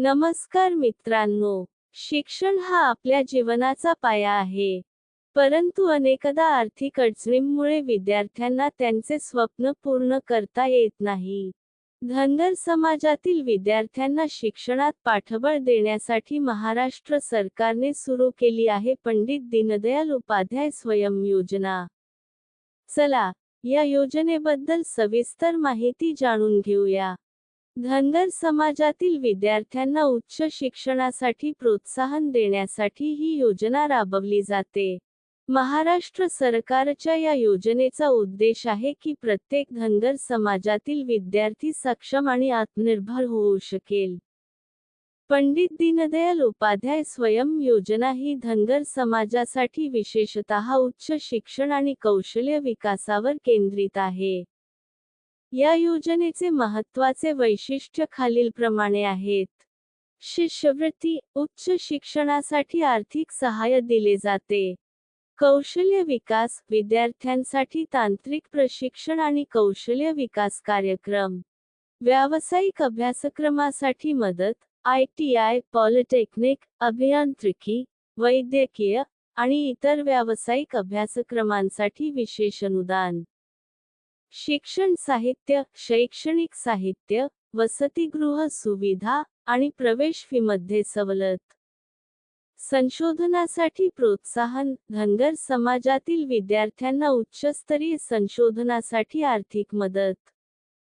नमस्कार मित्रांनो शिक्षण हा आपल्या जीवनाचा पाया आहे. परंतु अनेकदा आर्थिक अडचणींमुळे विद्यार्थ्यांना त्यांचे स्वप्न पूर्ण करता येत नाही. धनगर समाजातील विद्यार्थ्यांना शिक्षणात पाठबळ देण्यासाठी महाराष्ट्र सरकारने सुरू केली आहे पंडित दीनदयाल उपाध्याय स्वयं योजना. चला या योजनेबद्दल सविस्तर माहिती जाणून घेऊया. धनगर समाजातील विद्यार्थ्यांना उच्च शिक्षणासाठी प्रोत्साहन देण्यासाठी ही योजना राबवली जाते. महाराष्ट्र सरकारच्या या योजनेचा उद्देश आहे की प्रत्येक धनगर समाजातील विद्यार्थी सक्षम आणि आत्मनिर्भर होऊ शकेल. पंडित दीनदयाल उपाध्याय स्वयं योजना ही धनगर समाजासाठी विशेषतः उच्च शिक्षण आणि कौशल्य विकासावर केंद्रित आहे. या योजनेचे महत्त्वाचे वैशिष्ट्य खालीलप्रमाणे आहेत. शिष्यवृत्ती उच्च शिक्षणासाठी आर्थिक सहाय्य दिले जाते. कौशल्य विकास विद्यार्थ्यांसाठी तांत्रिक प्रशिक्षण आणि कौशल्य विकास कार्यक्रम. व्यावसायिक अभ्यासक्रमासाठी मदत आय टी आय पॉलिटेक्निक अभियांत्रिकी वैद्यकीय आणि इतर व्यावसायिक अभ्यासक्रमांसाठी विशेष अनुदान. शिक्षण साहित्य शैक्षणिक साहित्य वसतिगृह सुविधा आणि प्रवेश फीमध्ये सवलत. संशोधनासाठी प्रोत्साहन धनगर समाजातील विद्यार्थ्यांना उच्चस्तरीय संशोधनासाठी आर्थिक मदत.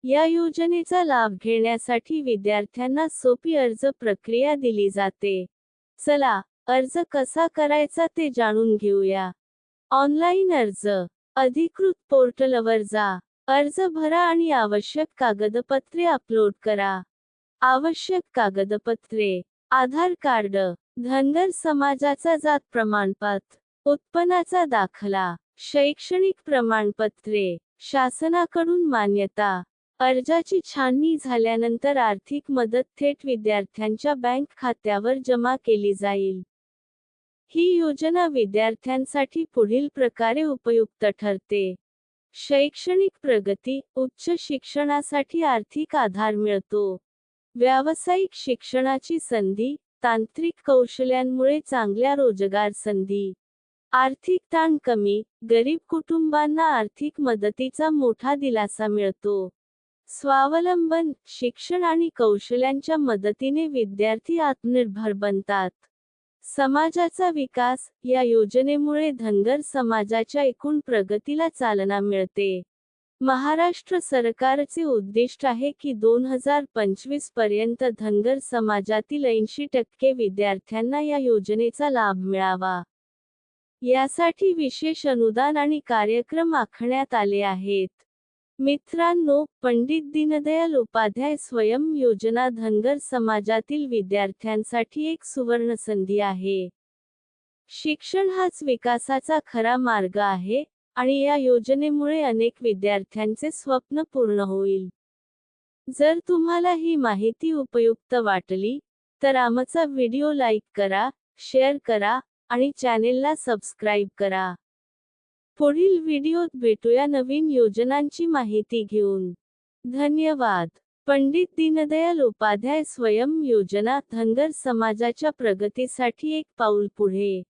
या योजनेचा लाभ घेण्यासाठी विद्यार्थ्यांना सोपी अर्ज प्रक्रिया दिली जाते. चला अर्ज कसा करायचा ते जाणून घेऊया. ऑनलाईन अर्ज. अधिकृत पोर्टलवर जा. अर्ज भरा आणि आवश्यक कागदपत्रे अपलोड करा. आवश्यक कागदपत्रे आधार कार्ड धनगर समाजाचा जात प्रमाणपत्र उत्पन्नाचा दाखला शैक्षणिक प्रमाणपत्रे शासनाकडून मान्यता अर्जाची छाननी झाल्यानंतर आर्थिक मदत थेट विद्यार्थ्यांच्या बँक खात्यावर जमा केली जाईल. ही योजना विद्यार्थ्यांसाठी पुढील प्रकारे उपयुक्त ठरते. शैक्षणिक प्रगती उच्च शिक्षणासाठी आर्थिक आधार मिळतो. व्यावसायिक शिक्षणाची संधी तांत्रिक कौशल्यांमुळे चांगल्या रोजगार संधी. आर्थिक ताण कमी गरीब कुटुंबांना आर्थिक मदतीचा मोठा दिलासा मिळतो. स्वावलंबन शिक्षण आणि कौशल्यांच्या मदतीने विद्यार्थी आत्मनिर्भर बनतात. समाजाचा विकास या योजनेमुळे धनगर समाजाच्या एकूण प्रगतीला चालना मिळते. महाराष्ट्र सरकारचे उद्दिष्ट आहे की दोन हजार पंचवीसपर्यंत धनगर समाजातील ऐंशी टक्के विद्यार्थ्यांना या योजनेचा लाभ मिळावा. यासाठी विशेष अनुदान आणि कार्यक्रम आखण्यात आले आहेत. मित्रांनो पंडित दीनदयाल उपाध्याय स्वयं योजना धनगर समाजातील विद्यार्थ्यांसाठी एक सुवर्ण संधी आहे. शिक्षण हाच विकासाचा खरा मार्ग आहे आणि या योजनेमुळे अनेक विद्यार्थ्यांचे स्वप्न पूर्ण होईल. जर तुम्हाला ही माहिती उपयुक्त वाटली तर आमचा व्हिडिओ लाईक करा शेअर करा आणि चॅनेलला सबस्क्राईब करा. पुढील व्हिडिओत भेटूया नवीन योजनांची माहिती घेऊन. धन्यवाद. पंडित दीनदयाल उपाध्याय स्वयं योजना धनगर समाजाच्या प्रगतीसाठी एक पाऊल पुढे.